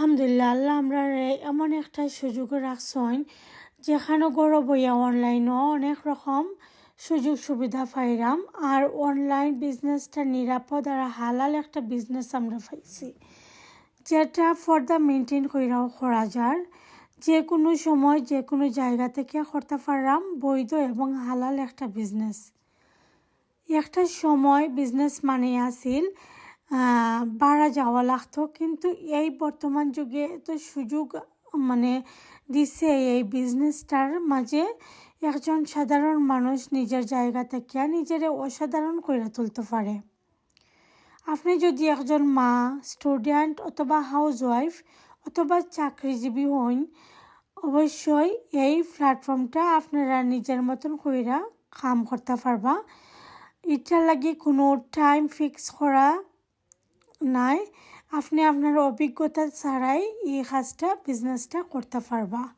আলহামদুলিল্লাহ, আল্লাহ আমরা এমন একটা সুযোগ রাখছেন যেখানে গড় বইয়া অনলাইনও অনেক রকম সুযোগ সুবিধা পাইরাম, আর অনলাইন বিজনেসটা নিরাপদ আর হালাল একটা বিজনেস আমরা পাইছি। যেটা ফর ফর্দা মেনটেন কইরাও করা যায়, যে কোনো সময়, যে কোনো জায়গা থেকে করতে পারলাম, বৈধ এবং হালাল একটা বিজনেস একটা সময় বিজনেস মানে আসিল বাড়া যাওয়া লাগতো। কিন্তু এই বর্তমান যুগে তো সুযোগ মানে দিছে এই বিজনেসটার মাঝে একজন সাধারণ মানুষ নিজের জায়গা থেকে নিজের অসাধারণ করে তুলতে পারে। আপনি যদি একজন মা স্টুডেন্ট অথবা হাউস ওয়াইফ অথবা চাকরিজীবী হন, অবশ্যই এই প্ল্যাটফর্মটা আপনারা নিজের মতন কইরা কাম করতে পারবা। এটার লাগে কোনো টাইম ফিক্স করা নাই। আপনি আপনার অভিজ্ঞতা ছাড়াই এই কাজটা বিজনেসটা করতে পারবা।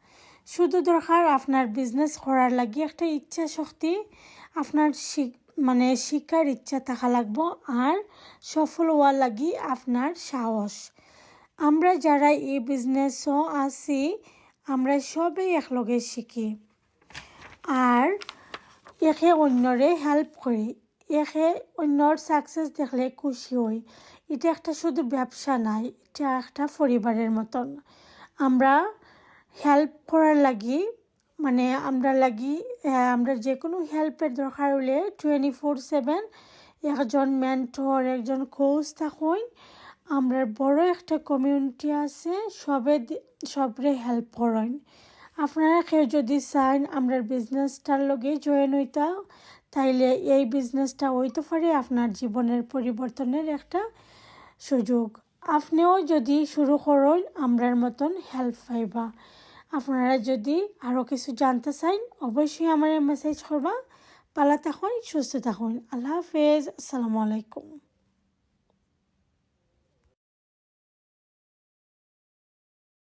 শুধু দরকার আপনার বিজনেস করার লাগে একটা ইচ্ছা শক্তি, আপনার মানে শিক্ষার ইচ্ছা থাকা লাগবো আর সফল হওয়ার লাগি আপনার সাহস। আমরা যারা এই বিজনেসও আছি, আমরা সবাই একলগে শিখি। আর একে অন্যরে হেল্প করি। একে অন্যর সাকসেস দেখলে খুশি হই এটা একটা শুধু ব্যবসা নাই এটা একটা পরিবারের মতন। আমরা হেল্প করার লাগি মানে আমরা লাগি আমরা যে কোনো হেল্পের দরকার হলে টোয়েন্টি ফোর সেভেন একজন মেন্টর একজন কোচ থাকুন আমরা বড় একটা কমিউনিটি আছে, সবে সবরে হেল্প করেন আপনারা কেউ যদি চান, আমরা বিজনেসটার লগে জয়েন হইতা তাইলে এই বিজনেসটা হইতে পারে আপনার জীবনের পরিবর্তনের একটা সুযোগ। আপনিও যদি শুরু করেন আমরার মতন হেল্প পাইবা। আপনারা যদি আরও কিছু জানতে চান, অবশ্যই আমার মেসেজ করবা। পালা থাকুন, সুস্থ থাকুন। আল্লাহ হাফেজ। আসসালামু আলাইকুম।